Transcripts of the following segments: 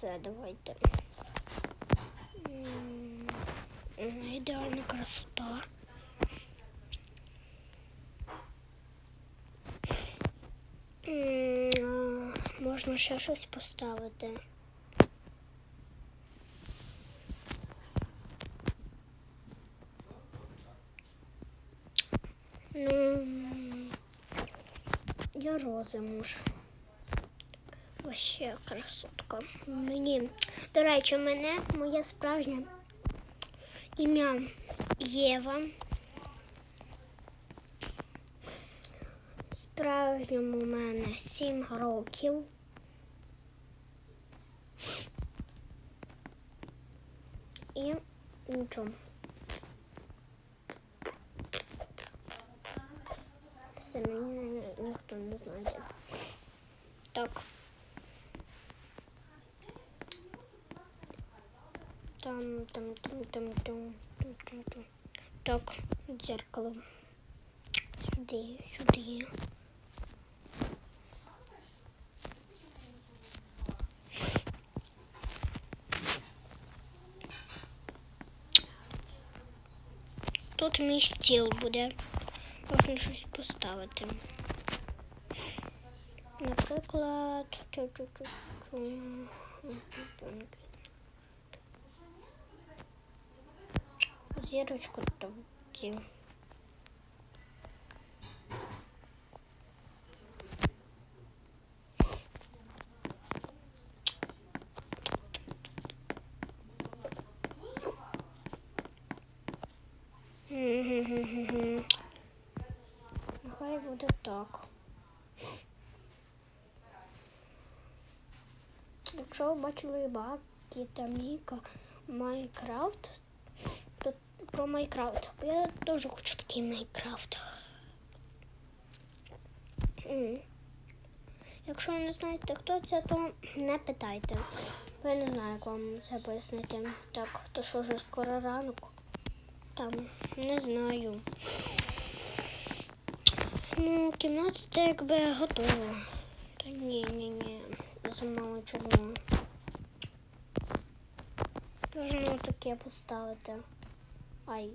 Це давайте. Ідеальна красота. Можна ще щось поставити. Ну, я рози можу. Вообще красотка. Мені, до речі, мене моє справжнє ім'я Єва. Справжньому у мене 7 років. І нічого. Все мені ні- ніхто не знає. Так. Там, там, там, там, там, там, там, там. Так, дзеркало. Сюди, сюди. Тут мій стіл буде. Можна щось поставити. Наприклад, зірочку тоді. Мгм. Нехай буде так. Якщо ви бачили Бакі та Міка Майнкрафт, то Про Майнкрафт. Бо Я теж хочу такий Майнкрафт. Якщо ви не знаєте, хто це, то не питайте. Я не знаю, як вам це пояснити. Так, то що вже скоро ранок? Там, не знаю. Ну, кімната та якби готова. Та ні, ні, ні. Замало чого. Можна таке поставити. Ай.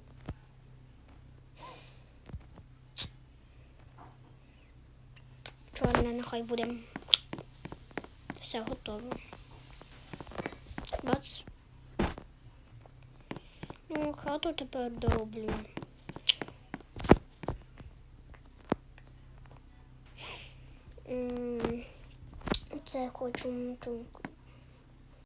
Чорне нехай буде. Все готово. Бац. Ну, хату тепер дороблю. Це хочу м, ту